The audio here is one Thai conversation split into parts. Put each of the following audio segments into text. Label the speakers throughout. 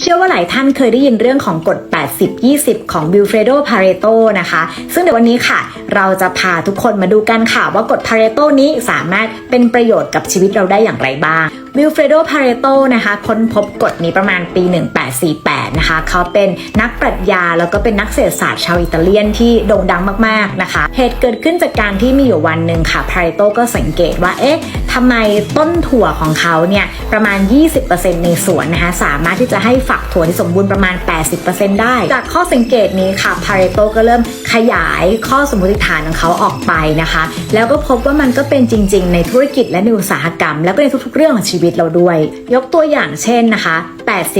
Speaker 1: เชื่อว่าหลายท่านเคยได้ยินเรื่องของกฎ 80-20 ของบิลเฟรโด พาเรโตนะคะ ซึ่งเดี๋ยววันนี้ค่ะ เราจะพาทุกคนมาดูกันค่ะว่ากฎพาเรโตนี้สามารถเป็นประโยชน์กับชีวิตเราได้อย่างไรบ้างวิลเฟรโด พาเรโตนะคะค้นพบกฎนี้ประมาณปี 1848 นะคะ เขาเป็นนักปรัชญาแล้วก็เป็นนักเศรษฐศาสตร์ชาวอิตาเลียนที่โด่งดังมาก ๆ นะคะ เหตุเกิดขึ้นจากการที่มีอยู่วันหนึ่งค่ะ พาเรโตก็สังเกตว่า เอ๊ะ ทำไมต้นถั่วของเขาเนี่ยประมาณ 20%ในสวนนะคะสามารถที่จะให้ฝักถั่วที่สมบูรณ์ประมาณ 80%ได้ จากข้อสังเกตนี้ค่ะพาเรโตก็เริ่มขยายข้อสมมติฐานของเขาออกไปนะคะ แล้วก็พบว่ามันก็เป็นจริง ๆ ในธุรกิจและในอุตสาหกรรม แล้วก็ในทุกๆ เรื่องของชีวิตเราด้วย ยกตัวอย่างเช่นนะคะ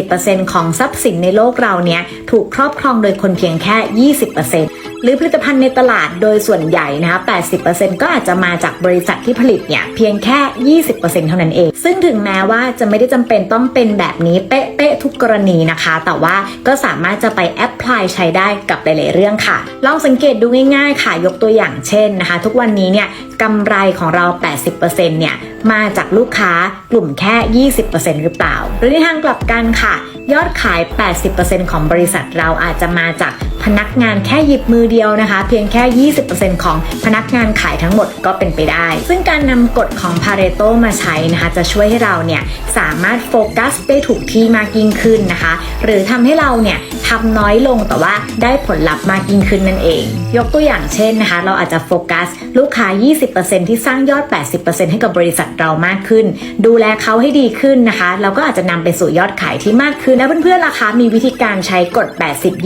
Speaker 1: 80%ของทรัพย์สินในโลกเราเนี่ยถูกครอบครองโดยคนเพียงแค่ 20%หรือผลิตภัณฑ์ในตลาดโดยส่วนใหญ่นะคะ 80%ก็อาจจะมาจากบริษัทที่ผลิตเนี่ยเพียงแค่ 20%เท่านั้นเอง ซึ่งถึงแม้ว่าจะไม่ได้จำเป็นต้องเป็นแบบนี้เป๊ะๆทุกกรณีนะคะ แต่ว่าก็สามารถจะไปแอพพลายใช้ได้กับหลายๆเรื่องค่ะ ลองสังเกตดูง่ายๆค่ะ ยกตัวอย่างเช่นนะคะ ทุกวันนี้เนี่ยกำไรของเรา 80%เนี่ย มาจากลูกค้ากลุ่มแค่ 20%หรือเปล่า หรือในทางกลับกันค่ะ ยอดขาย 80%ของบริษัทเราอาจจะมาจากพนักงานแค่หยิบมือเดียวนะคะ เพียงแค่ 20%ของพนักงานขายทั้งหมดก็เป็นไปได้ ซึ่งการนำกฎของพาเรโตมาใช้นะคะจะช่วยให้เราเนี่ยสามารถโฟกัสได้ถูกที่มากยิ่งขึ้นนะคะ หรือทำให้เราเนี่ย ทำน้อยลงแต่ว่าได้ผลลัพธ์มากยิ่งขึ้นนั่นเอง ยกตัวอย่างเช่นนะคะ เราอาจจะโฟกัสลูกค้า 20%ที่สร้างยอด 80%ให้กับบริษัทเรามากขึ้น ดูแลเขาให้ดีขึ้นนะคะ เราก็อาจจะนำไปสู่ยอดขายที่มากขึ้นแล้วเพื่อนๆล่ะคะมีวิธีการใช้กฎ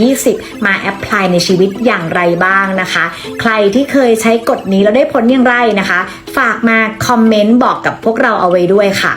Speaker 1: 80-20 มาแอพพลายในชีวิตอย่างไรบ้างนะคะ ใครที่เคยใช้กฎนี้แล้วได้ผลอย่างไรนะคะ ฝากมาคอมเมนต์บอกกับพวกเราเอาไว้ด้วยค่ะ